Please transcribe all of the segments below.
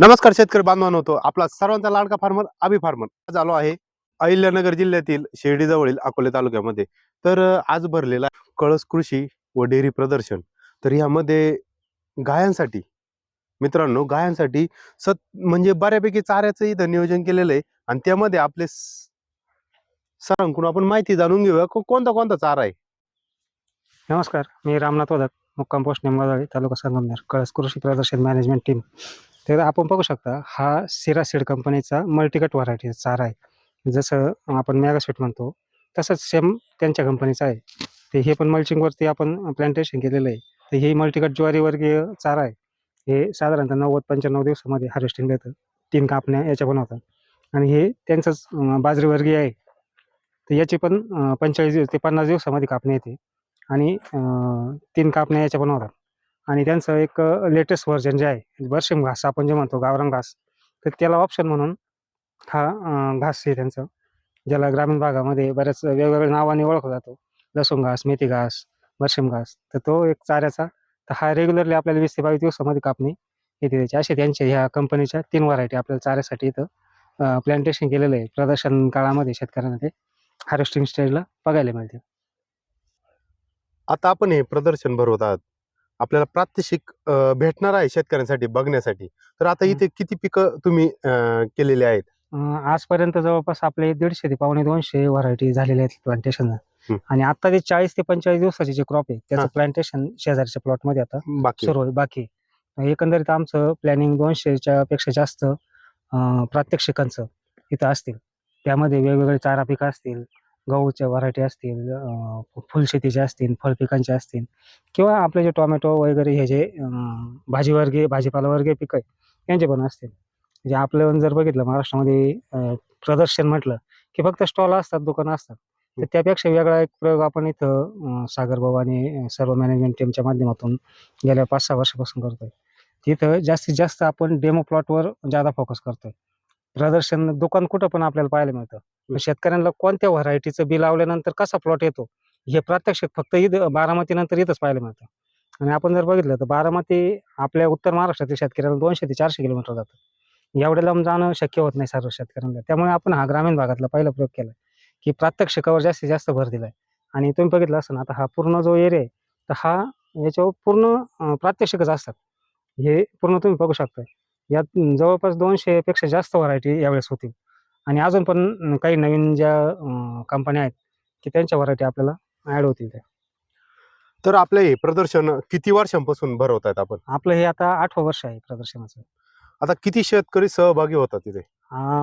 नमस्कार शेतकरी बांधवान होतो आपला सर्वांचा लाडका फार्मर अभि फार्मर. आज आलो आहे अहिल्यानगर जिल्ह्यातील शिर्डीजवळील अकोले तालुक्यामध्ये. तर आज भरलेला कळस कृषी व डेअरी प्रदर्शन. तर यामध्ये गायांसाठी मित्रांनो गायांसाठी सत म्हणजे बऱ्यापैकी चाऱ्याचं इथं नियोजन केलेलं आहे. आणि त्यामध्ये आपले सरांकडून आपण माहिती जाणून घेऊया. कोणता कोणता चारा आहे? नमस्कार मी रामनाथ वदक मुक्काम पोस्ट निंबाजळी तालुका संगमनेर कळस कृषी प्रदर्शन मॅनेजमेंट टीम. तर आपण बघू शकता हा सिरा सीड कंपनीचा मल्टीकट व्हरायटी चारा आहे. जसं आपण मॅगास्वीट म्हणतो तसंच सेम त्यांच्या कंपनीचा आहे. ते हे पण मल्चिंगवरती आपण प्लांटेशन केलेलं आहे. तर हे मल्टीकट ज्वारीवर्गीय चारा आहे. हे साधारणतः नव्वद पंच्याण्णव दिवसामध्ये हार्वेस्टिंग येतं तीन कापण्या याच्या पण होतात आणि हे त्यांचंच बाजरीवर्गीय बाजरी वर्गीय आहे. तर याची पण पंचेचाळीस दिवस ते पन्नास दिवसामध्ये कापणी येते. आणि तीन कापण्या याच्या पण होतात आणि त्यांचं एक लेटेस्ट व्हर्जन जे आहे बर्शिम घास आपण जे म्हणतो गावरान घास तर त्याला ऑप्शन म्हणून हा घास आहे त्यांचं ज्याला ग्रामीण भागामध्ये बऱ्याच वेगवेगळ्या नावाने ओळखला जातो. लसूण घास मेथी घास बर्शिम घास तर तो एक चाऱ्याचा तर हा रेग्युलरली आपल्याला वीस ते बावीस दिवसामध्ये कापणी येते त्याची. असे त्यांच्या ह्या कंपनीच्या तीन व्हरायटी आपल्याला चाऱ्यासाठी इथं प्लांटेशन केलेलं आहे. प्रदर्शन काळामध्ये शेतकऱ्यांना ते हार्वेस्टिंग स्टेजला बघायला मिळते. आता आपण हे प्रदर्शन भरवत आहात. आपल्याला प्रात्यक्षिक भेटणार आहे शेतकऱ्यांसाठी बघण्यासाठी तर आता. इथे किती पिकं तुम्ही केलेली आहेत आजपर्यंत जवळपास आपले दीडशे ते पावणे दोनशे व्हरायटी झालेल्या आहेत प्लांटेशन. आणि आता ते चाळीस ते पंचेचाळीस दिवसाचे जे क्रॉप आहे त्याचं. प्लांटेशन शेजारच्या प्लॉटमध्ये आता बाकी सुरू आहे बाकी एकंदरीत आमचं प्लॅनिंग दोनशेच्या पेक्षा जास्त प्रात्यक्षिकांचं इथं असतील त्यामध्ये वेगवेगळे चारा पिकं असतील गहूच्या व्हरायटी असतील फुलशेतीचे असतील फळपिकांचे असतील किंवा आपले जे टोमॅटो वगैरे हे जे भाजीवर्गीय भाजीपालावर्गीय पिकं आहे यांचे पण असतील. म्हणजे आपलं जर बघितलं महाराष्ट्रामध्ये प्रदर्शन म्हटलं की फक्त स्टॉल असतात दुकानं असतात तर त्यापेक्षा वेगळा एक प्रयोग आपण इथं अं, आणि सर्व मॅनेजमेंट टीमच्या माध्यमातून गेल्या पाच सहा वर्षापासून करतोय. तिथं जास्तीत जास्त आपण डेमो प्लॉटवर जादा फोकस करतोय. प्रदर्शन दुकान कुठं पण आपल्याला पाहायला मिळतं. पण शेतकऱ्यांना कोणत्या व्हरायटीचं बी लावल्यानंतर कसा प्लॉट येतो हे प्रात्यक्षिक फक्त इथं बारामती नंतर इथंच पाहायला मिळतं. आणि आपण जर बघितलं तर बारामती आपल्या उत्तर महाराष्ट्रातील शेतकऱ्याला दोनशे ते चारशे किलोमीटर जातं. एवढ्या लांब जाणं शक्य होत नाही सर्व शेतकऱ्यांना. त्यामुळे आपण हा ग्रामीण भागातला पहिला प्रयोग केला की प्रात्यक्षिकावर जास्तीत जास्त भर दिलाय. आणि तुम्ही बघितलं असं आता हा पूर्ण जो एरिया आहे तर हा याच्यावर पूर्ण प्रात्यक्षिकच असतात. हे पूर्ण तुम्ही बघू शकता यात जवळपास दोनशे पेक्षा जास्त व्हरायटी यावेळेस होतील आणि अजून पण काही नवीन ज्या कंपन्या आहेत की त्यांच्या व्हरायटी आपल्याला ऍड होतील त्या. तर आपलं हे प्रदर्शन किती वर्षांपासून भरवतायत आपण? आपलं हे आता आठवं वर्ष आहे प्रदर्शनाचं. आता किती शेतकरी सहभागी होतात तिथे?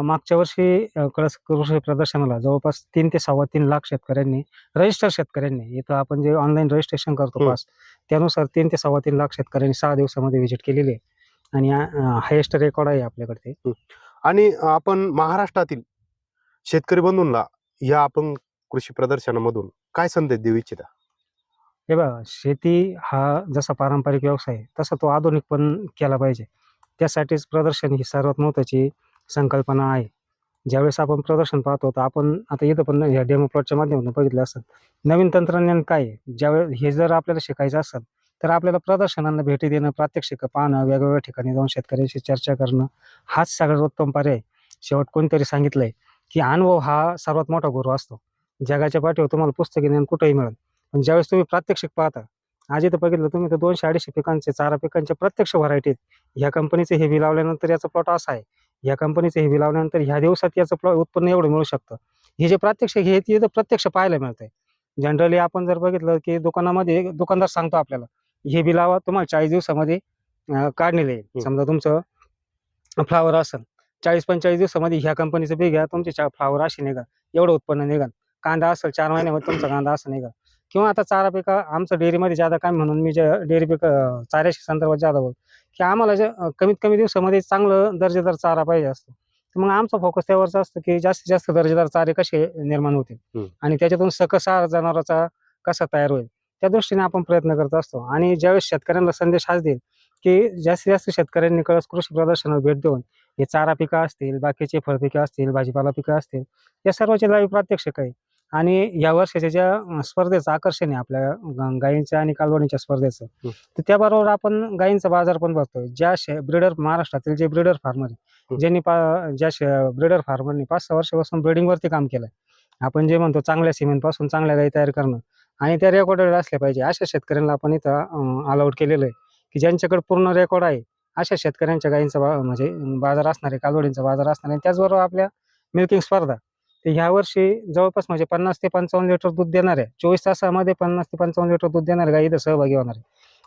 मागच्या वर्षी कळस कृषी प्रदर्शनाला जवळपास तीन ते सव्वा तीन लाख शेतकऱ्यांनी रजिस्टर शेतकऱ्यांनी इथं आपण जे ऑनलाईन रजिस्ट्रेशन करतो. पास त्यानुसार तीन ते सव्वा तीन लाख शेतकऱ्यांनी सहा दिवसामध्ये व्हिजिट केलेली आहे. आणि हायेस्ट रेकॉर्ड आहे आपल्याकडे. ते आणि आपण महाराष्ट्रातील शेतकरी बंधूंना या आपण कृषी प्रदर्शनामधून काय संदेश देऊ इच्छिता? हे बघा शेती हा जसा पारंपरिक व्यवसाय आहे तसा तो आधुनिक पण केला पाहिजे. त्यासाठीच प्रदर्शन ही सर्वात महत्त्वाची संकल्पना आहे. ज्यावेळेस आपण प्रदर्शन पाहतो तर आपण आता इथं पण या डेमो प्लॉटच्या माध्यमातून बघितलं असतं नवीन तंत्रज्ञान काय आहे? ज्यावेळेस हे जर आपल्याला शिकायचं असेल तर आपल्याला प्रदर्शनांना भेटी देणं प्रात्यक्षिक पाहणं वेगवेगळ्या ठिकाणी जाऊन शेतकऱ्यांशी चर्चा करणं हाच सगळ्यात उत्तम पर्याय. शेवट कोणतरी सांगितलंय की अनुभव हा सर्वात मोठा गुरु असतो. जगाच्या पाठीवर तुम्हाला पुस्तकी ज्ञान कुठेही मिळेल पण ज्यावेळेस तुम्ही प्रात्यक्षिक पाहता आजी तर बघितलं तुम्ही तर दोनशे अडीचशे पिकांचे चारा पिकांचे प्रत्यक्ष व्हरायटी आहेत. ह्या कंपनीचे हे बी लावल्यानंतर याचा प्लॉट असा आहे. या कंपनीचे हे बी लावल्यानंतर ह्या दिवसात याचं प्लॉट उत्पन्न एवढं मिळू शकतं. हे जे प्रात्यक्षिक हे ते प्रत्यक्ष पाहायला मिळतंय. जनरली आपण जर बघितलं की दुकानामध्ये दुकानदार सांगतो आपल्याला हे बी लावा तुम्हाला चाळीस दिवसामध्ये काढलेलं आहे. समजा तुमचं फ्लावर असेल चाळीस पंचेचाळीस दिवसामध्ये ह्या कंपनीचं बी घ्या तुमचे फ्लावर अशी निघा एवढं उत्पन्न निघा कांदा असेल चार महिन्यामध्ये तुमचा कांदा असं निघा किंवा आता चारा पिका आमचं डेअरीमध्ये ज्यादा काय म्हणून मी जे डेअरी पिका चाऱ्याशी संदर्भात ज्यादा बोल की आम्हाला जे कमीत कमी दिवसामध्ये चांगलं दर्जेदार चारा पाहिजे असतो. तर मग आमचा फोकस त्यावरच असतं की जास्तीत जास्त दर्जेदार चारे कसे निर्माण होतील. आणि त्याच्यातून सकस जनावराचा कसा तयार होईल? त्या दृष्टीने आपण प्रयत्न करत असतो आणि ज्यावेळेस शेतकऱ्यांना संदेश हाच देईल की जास्तीत जास्त शेतकऱ्यांनी कळस कृषी प्रदर्शनाला भेट देऊन हे चारा पिकं असतील बाकीचे फळपिकं असतील भाजीपाला पिकं असतील या सर्वांचे लाईव्ह प्रात्यक्षिक आहे आणि या वर्षाच्या ज्या स्पर्धेचं आकर्षण आहे आपल्या गायींच्या आणि कालवणीच्या स्पर्धेचं. तर त्याबरोबर आपण गायींचा बाजार पण भरतोय ज्या ब्रिडर महाराष्ट्रातील जे ब्रिडर फार्मर आहे. ज्यांनी पा ज्या ब्रिडर फार्मरनी पाच सहा वर्षापासून ब्रिडिंगवरती काम केलंय आपण जे म्हणतो चांगल्या सिमेंटपासून चांगल्या गायी तयार करणं आणि त्या रेकॉर्डेड असल्या पाहिजे. अशा शेतकऱ्यांना आपण इथं अलाउड केलेलं आहे की ज्यांच्याकडे पूर्ण रेकॉर्ड आहे अशा शेतकऱ्यांच्या गायींचा बा म्हणजे बाजार असणार आहे कालवडींचा बाजार असणार आहे. त्याचबरोबर आपल्या मिल्किंग स्पर्धा. तर ह्या वर्षी जवळपास म्हणजे पन्नास ते पंचावन्न लिटर दूध देणार आहे चोवीस तासामध्ये पन्नास ते पंचावन्न लिटर दूध देणार गाई इथं सहभागी होणार आहे.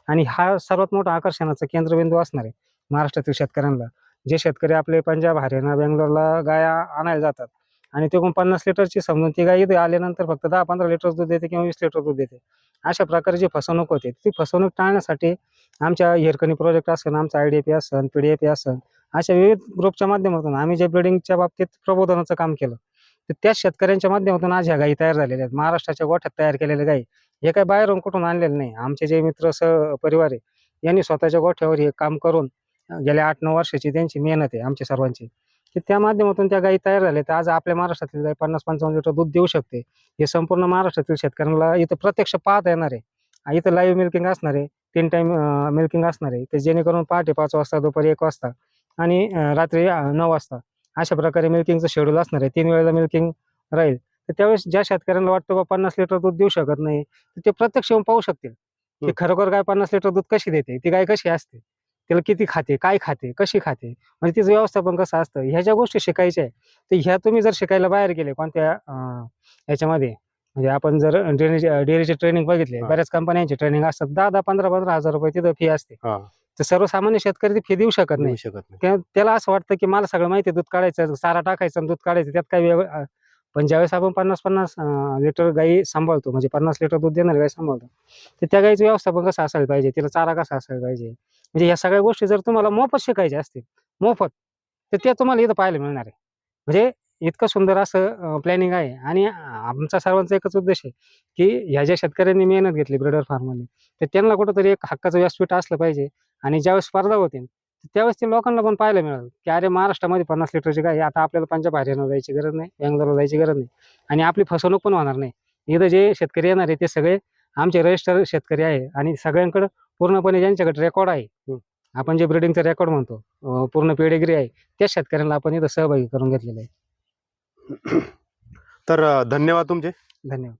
आणि हा सर्वात मोठा आकर्षणाचा केंद्रबिंदू असणार आहे महाराष्ट्रातील शेतकऱ्यांना. जे शेतकरी आपले पंजाब हरियाणा बेंगलोरला गाया आणायला जातात आणि ते कोण पन्नास लिटरची समजून ती गाय इथे आल्यानंतर फक्त दहा पंधरा लिटर दूध देते किंवा वीस लिटर दूध देते. अशा प्रकारे जी फसवणूक होते ती फसवणूक टाळण्यासाठी आमच्या हिरकणी प्रोजेक्ट असेल आमचा आय डी पी असेल पी डी ए पी असेल अशा विविध ग्रुपच्या माध्यमातून आम्ही जे ब्रिडिंगच्या बाबतीत प्रबोधनाचं काम केलं तर त्याच शेतकऱ्यांच्या माध्यमातून आज ह्या गायी तयार झालेल्या आहेत. महाराष्ट्राच्या गोठ्यात तयार केलेल्या गायी हे काही बाहेरून कुठून आणलेलं नाही. आमचे जे मित्र स परिवार आहे यांनी स्वतःच्या गोठ्यावर हे काम करून गेल्या आठ नऊ वर्षाची त्यांची मेहनत आहे आमच्या सर्वांची. की त्या माध्यमातून त्या गायी तयार झाल्या. तर आज आपल्या महाराष्ट्रातील गाय पन्नास पंचावन्न लिटर दूध देऊ शकते. हे संपूर्ण महाराष्ट्रातील शेतकऱ्यांना इथं प्रत्यक्ष पाहता येणार आहे. इथं लाईव्ह मिल्किंग असणार आहे. तीन टाइम मिल्किंग असणार आहे. की जेणेकरून पहाटे पाच वाजता दुपारी एक वाजता आणि रात्री नऊ वाजता अशा प्रकारे मिल्किंगचं शेड्यूल असणार आहे. तीन वेळेला मिल्किंग राहील. तर त्यावेळेस ज्या शेतकऱ्यांना वाटतं बा पन्नास लिटर दूध देऊ शकत नाही तर ते प्रत्यक्ष येऊन पाहू शकतील. की. खरोखर गाय पन्नास लिटर दूध कशी देते? ती गाय कशी असते? तिला किती खाते काय खाते कशी खाते? म्हणजे तिचं व्यवस्थापन कसं असतं? ह्या ज्या गोष्टी शिकायच्या आहे तर ह्या तुम्ही जर शिकायला बाहेर गेले कोणत्या याच्यामध्ये म्हणजे आपण जर डेअरी डेअरीचे ट्रेनिंग बघितले. बऱ्याच कंपन्यांचे ट्रेनिंग असतात. दहा दहा पंधरा पंधरा हजार रुपये तिथं फी असते. तर सर्वसामान्य शेतकरी ती फी देऊ शकत नाही. शकत त्याला असं वाटतं की मला सगळं माहिती दूध काढायचं चारा टाकायचं दूध काढायचं त्यात अं, पण ज्यावेळेस आपण पन्नास पन्नास लिटर गाई सांभाळतो म्हणजे पन्नास लिटर दूध देणारी गाई सांभाळतो तर त्या गाईचं व्यवस्थापन कसं असायला पाहिजे? तिला चारा कसा असायला पाहिजे? म्हणजे ह्या सगळ्या गोष्टी जर तुम्हाला मोफत शिकायच्या असतील मोफत तर त्या तुम्हाला इथं पाहायला मिळणार आहे. म्हणजे इतकं सुंदर असं प्लॅनिंग आहे. आणि आमचा सर्वांचा एकच उद्देश आहे की ह्या ज्या शेतकऱ्यांनी मेहनत घेतली ब्रिडर फार्ममध्ये तर त्यांना कुठंतरी एक हक्काचं व्यासपीठ असलं पाहिजे. आणि ज्यावेळेस स्पर्धा होतील त्यावेळेस ते लोकांना पण पाहायला मिळालं की अरे महाराष्ट्रामध्ये पन्नास लिटरची गाय आहे, आता आपल्याला पंजाब हरियाणा जायची गरज नाही बेंगलोरला जायची गरज नाही. आणि आपली फसवणूक पण होणार नाही. इथं जे शेतकरी येणार आहे ते सगळे आमचे रजिस्टर शेतकरी आहे आणि सगळ्यांकडे पूर्णपणे ज्यांच्याकडे रेकॉर्ड आहे. आपण जे ब्रिडिंगचा रेकॉर्ड म्हणतो पूर्ण पेडेगिरी आहे त्या शेतकऱ्यांना आपण इथं सहभागी करून घेतलेलं आहे. तर धन्यवाद तुमचे. धन्यवाद.